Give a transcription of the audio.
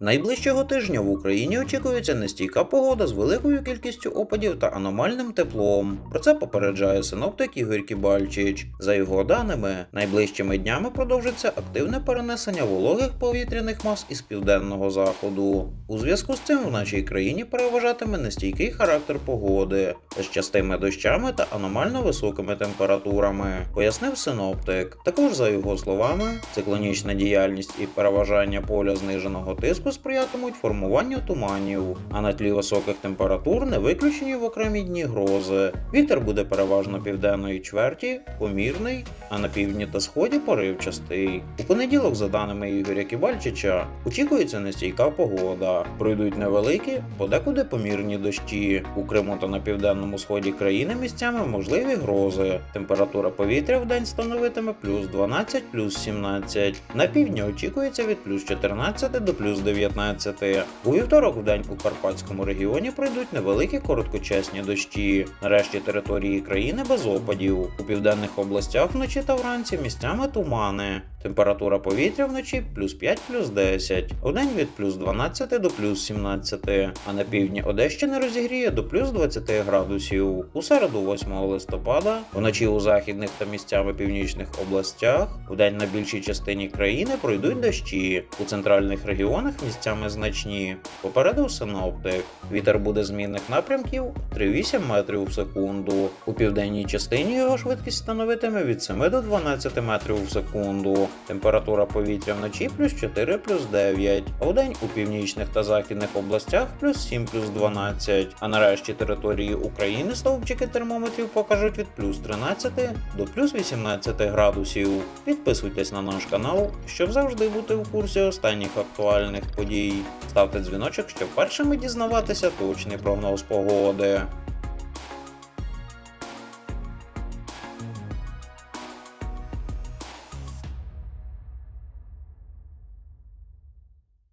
Найближчого тижня в Україні очікується нестійка погода з великою кількістю опадів та аномальним теплом. Про це попереджає синоптик Ігор Кібальчич. За його даними, найближчими днями продовжиться активне перенесення вологих повітряних мас із південного заходу. У зв'язку з цим в нашій країні переважатиме нестійкий характер погоди з частими дощами та аномально високими температурами, пояснив синоптик. Також, за його словами, циклонічна діяльність і переважання поля зниженого тиску сприятимуть формуванню туманів, а на тлі високих температур не виключені в окремі дні грози. Вітер буде переважно південної чверті, помірний, а на півдні та сході поривчастий. У понеділок, за даними Ігоря Кібальчича, очікується нестійка погода. Пройдуть невеликі, подекуди помірні дощі. У Криму та на південному сході країни місцями можливі грози. Температура повітря в день становитиме плюс 12, плюс 17. На півдні очікується від плюс 14 до плюс 19. У вівторок в день у Карпатському регіоні пройдуть невеликі короткочасні дощі. Нарешті території країни без опадів. У південних областях вночі та вранці місцями тумани. Температура повітря вночі плюс 5 плюс 10, вдень від плюс 12 до плюс 17, а на півдні Одещини розігріє до плюс 20 градусів. У середу 8 листопада, вночі у західних та місцями північних областях, вдень на більшій частині країни пройдуть дощі. У центральних регіонах місцями значні. Попередив синоптик. Вітер буде змінних напрямків 3,8 метрів в секунду. У південній частині його швидкість становитиме від 7 до 12 метрів в секунду. Температура повітря вночі плюс 4 плюс 9, а вдень у північних та західних областях плюс 7 плюс 12. А нарешті території України стовпчики термометрів покажуть від плюс 13 до плюс 18 градусів. Підписуйтесь на наш канал, щоб завжди бути в курсі останніх актуальних подій. Ставте дзвіночок, щоб першими дізнаватися точний прогноз погоди.